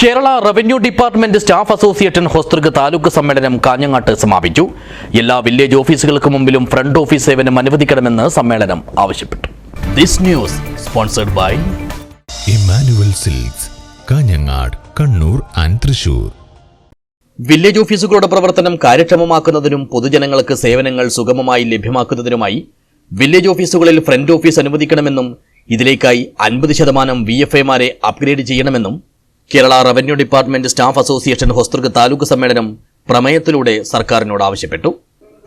Kerala revenue department staff association Hosdurg taluk സമ്മേളനം കാഞ്ഞങ്ങാട്ട് സമാപിച്ചു. എല്ലാ വില്ലേജ് ഓഫീസുകൾക്ക് മുമ്പിലും ഫ്രണ്ട് ഓഫീസ് സേവനം അനുവദിക്കണമെന്ന് സമ്മേളനം ആവശ്യപ്പെട്ടു. This news sponsored by Emmanuel Silks Kanhangad Kannur and Thrissur. Village ഓഫീസുകളുടെ പ്രവർത്തനം കാര്യക്ഷമമാക്കുന്നതിനും പൊതുജനങ്ങൾക്ക് സേവനങ്ങൾ സുഗമമായി ലഭ്യമാക്കുന്നതിനുമായി വില്ലേജ് ഓഫീസുകളിൽ ഫ്രണ്ട് ഓഫീസ് അനുവദിക്കണമെന്നും ഇതിലേക്കായി അൻപത് ശതമാനം വി എഫ് എമാരെ അപ്ഗ്രേഡ് ചെയ്യണമെന്നും Kerala revenue department staff association Hosdurg taluk സമ്മേളനം പ്രമേയത്തിലൂടെ സർക്കാരിനോട് ആവശ്യപ്പെട്ടു.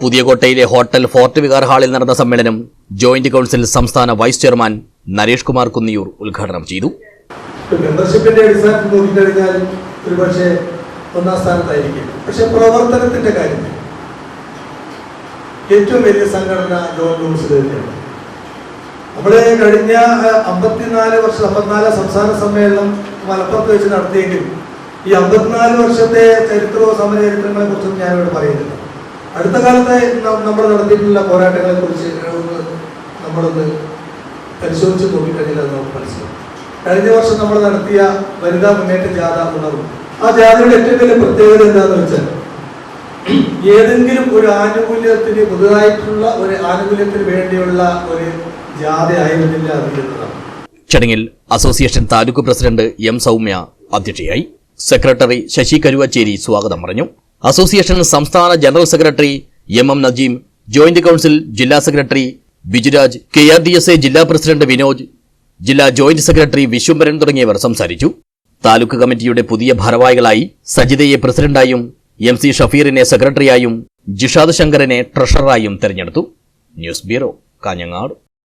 പുതിയകോട്ടയിലെ ഹോട്ടൽ ഫോർട്ട് വികാർ ഹാളിൽ നടന്ന സമ്മേളനം ജോയിന്റ് കൌൺസിൽ സംസ്ഥാന വൈസ് ചെയർമാൻ നരേഷ് കുമാർ കുന്നിയൂർ ഉദ്ഘാടനം ചെയ്തു. മെമ്പർഷിപ്പിന്റെ അടിസ്ഥാനത്തിൽ നോക്കിക്കഴിഞ്ഞാൽ ഒരുപക്ഷെ ഒന്നാം സ്ഥാനത്തായിരിക്കും. പക്ഷെ പ്രവർത്തനത്തിന്റെ കാര്യത്തിൽ ഏറ്റവും വലിയ സംഘടന ജോയിന്റ് കൗൺസിൽ തന്നെയാണ്. നമ്മുടെ കഴിഞ്ഞ അമ്പത്തിനാല് വർഷം അമ്പത്തിനാല് സംസ്ഥാന സമ്മേളനം മലപ്പുറത്ത് വെച്ച് നടത്തിയെങ്കിലും ഈ അമ്പത്തിനാല് വർഷത്തെ ചരിത്രവും സമര ചരിത്രങ്ങളെ ഞാൻ ഞാനിവിടെ പറയുന്നില്ല. അടുത്ത കാലത്തെ നമ്മൾ നടത്തിയിട്ടുള്ള പോരാട്ടങ്ങളെ കുറിച്ച് നമ്മളൊന്ന് പരിശോധിച്ച് നോക്കിക്കഴിഞ്ഞാൽ നമുക്ക് മനസ്സിലാവും. കഴിഞ്ഞ വർഷം നമ്മൾ നടത്തിയ വനിതാ മുന്നേറ്റ ജാഥ ഉണർന്നു ആ ജാഥയുടെ ഏറ്റവും വലിയ പ്രത്യേകത എന്താണെന്ന് വെച്ചാൽ ഏതെങ്കിലും ഒരു ആനുകൂല്യത്തിന് പുതുതായിട്ടുള്ള ഒരു ആനുകൂല്യത്തിന് വേണ്ടിയുള്ള ഒരു ചടങ്ങിൽ association taluk president M Soumya അധ്യക്ഷയായി സെക്രട്ടറി ശശി കരുവച്ചേരി സ്വാഗതം പറഞ്ഞു. അസോസിയേഷൻ സംസ്ഥാന general secretary M M Najeem joint council ജില്ലാ secretary Bijuraj K R D S A ജില്ലാ പ്രസിഡന്റ് വിനോജ് ജില്ലാ ജോയിന്റ് സെക്രട്ടറി വിശ്വംബരൻ തുടങ്ങിയവർ സംസാരിച്ചു. താലൂക്ക് കമ്മിറ്റിയുടെ പുതിയ ഭാരവാഹികളായി സജിതയെ പ്രസിഡന്റായും എം സി ഷഫീറിനെ സെക്രട്ടറിയായും ജിഷാദ് ശങ്കരനെ ട്രഷററായും തെരഞ്ഞെടുത്തു. News bureau Kanhangad.